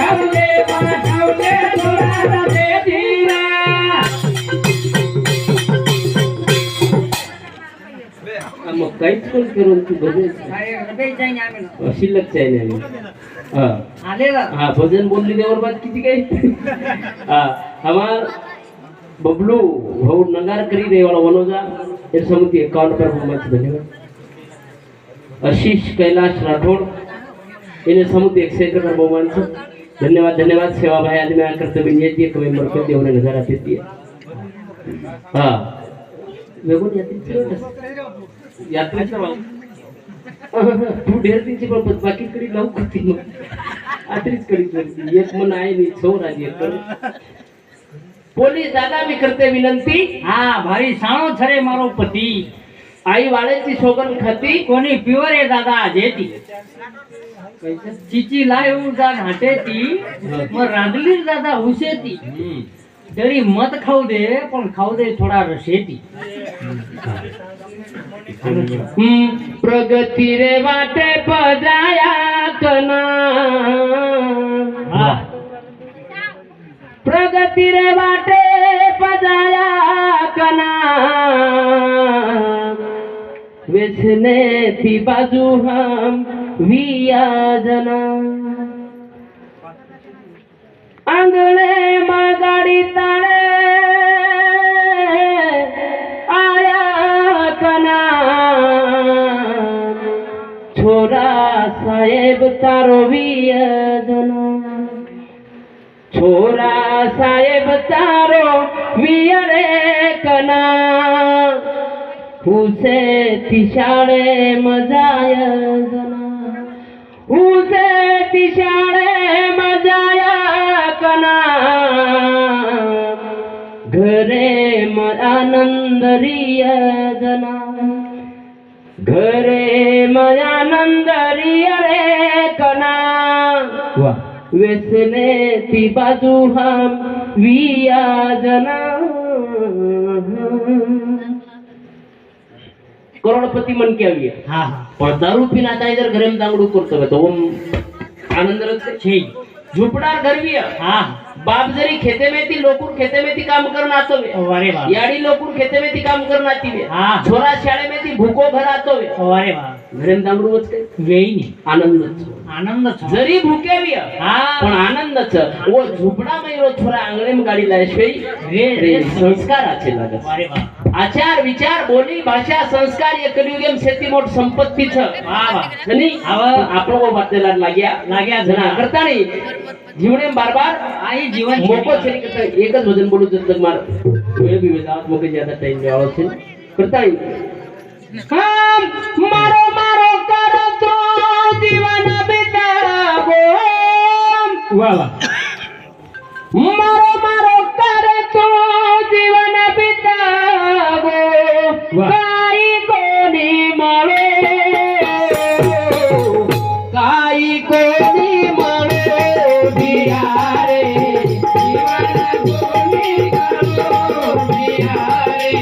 गरी मत खाऊ दे पण खाऊ दे थोड़ा दे दी मग काहीच पण करून तू भजन शिल्लक आहे नाही हा आलेला हाँ भजन बोलली देवर बात किती काही हाँ हमार बबलू भाऊ नगार करी रहे वाला वनोजा इस समिति अकाउंट पर बहुत धन्यवाद धन्यवाद. सेवा भाई आदमी में कर्तव्य नियति है कभी मरकत दे उन्हें नजर आती थी हाँ. वेगून यात्रेचं यात्रेचं भाऊ तू ढेर तिची पण बाकी कडे लावू करते मग? आत्रीच कडी करते एक मन आहे मी छोर आली एक कर. पोलीस दादा मी करते विनंती. हा भाई साणो छरे मारो पती. आई वाळ्याची सोगन खाती. कोणी प्युअर आहे दादा? जेती. कैसे? चिची लाय जा घाटे ती मग रांधली दादा हुशेती. तरी मत खाऊ दे पण खाऊ दे थोडा रशेती. प्रगती रे वाटे पजाया कना प्रगती रे वाटे पजाया कना वेसने थी बाजू हम विया जना आंगणे मागाडी ताणे आया कना छोरा साहेब तारो विया जना छोरा साहेब तारो वियरे कना हुसे तिशाळे हुसे तिशाळे मजाय कना। घरे म आनंद रिय जना। घरे म आनंद रिय रे कना। वेसने ती बाजू हम विया जना। करोडपती मन के आवी हा हा. पण दारू पिना ताई जर घरेम दांगडू करतो तो ओम आनंद रखते छे झुपडार घरवी हा। बाप जरी खेते में लोकूर खेते में काम करून आतो वे अरे वा याडी लोकूर खेते में काम करून आती वे हा. छोरा शाळे में भूको घर आतो वे अरे वा घरेम दांगडू वच काय आनंदच आनंद छ. जरी भूके हा पण आनंदच ओ झुपडा में रो छोरा आंगणे में गाडी रे रे. संस्कार आचे लागत। अरे वा आचार विचार बोली भाषा संस्कार ये कलियुगेम शेती मोठ संपत्ती छ वा वा आणि आवा. આપણો બાતેલા લાગ્યા લાગ્યા જણા જણા. કરતા નહીં જીવને બાર બાર આ ઈ જીવન મોકો છે કે તને એક જ ભજન બોલું જબ તક માર મેળ બી વેદાંત મોકે જ્યાદા ટાઈમ વાળો છે કરતા ઈ. આમ મારો મારો કરતો જીવન બિતાવો વાહ વાહ কাই কোনি মরে কাই কোনি মরে বিহারে দিওয়ানা কোনি কালো বিহারে।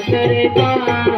तेरे पास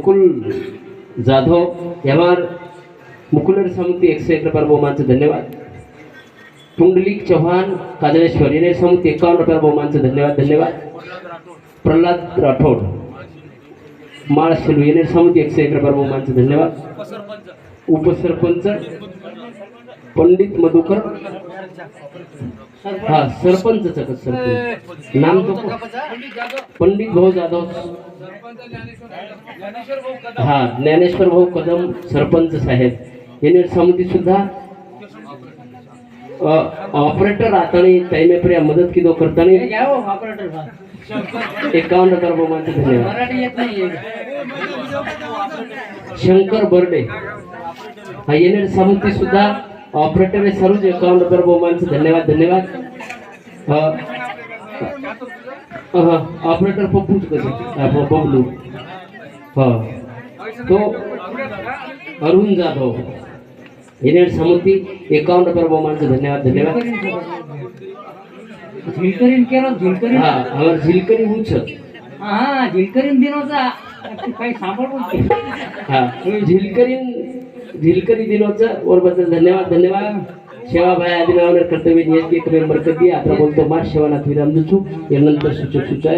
मुकुल जाधव यावर मुकुलर समिती एकशे एक रुपये बहुमानचे धन्यवाद. पुंडलिक चव्हाण काजळेश्वर याने समिती एकावन्न रुपये बहुमानचे धन्यवाद धन्यवाद. प्रल्हाद राठोड माळ शेलू याने समिती एकशे एक रुपये बहुमानचे धन्यवाद. उपसरपंच पंडित मधुकर. हा सरपंच सरपंच नाम तो पंडित भाऊ जाधव. हा ज्ञानेश्वर भाऊ कदम सरपंच साहेब. यांनी समिती सुद्धा ऑपरेटर आतानी टाइमेपर्यंत मदत किदो करताना घ्या हो ऑपरेटर साहेब. एकावन्न हजार बहुमानचे धन्यवाद मराठी येत नाही शंकर बर्डे. हा येणे समिती सुद्धा ऑपरेटर सर्वच एकावन्न हजार बहुमानचे धन्यवाद धन्यवाद. ऑपरेटर पप्पूच कसं हा, प- बबलू. हा. तो अरुण जाधव. हिने सामुती एकावन्न रुपये बहुमानचं धन्यवाद धन्यवाद. झिलकरीन केलं झिलकरीन. हा झिलकरी उंच हा झिलकरीन दिनोचा काही सापडून हा झिलकरीन झिलकरी दिनोचं वरबद्दल धन्यवाद धन्यवाद. शेवाबाई आदिनावनं कर्तव्य नियत एक नंबर कधी आता बोलतो मार शेवानाथ विराम देतो यानंतर सूचक सूचना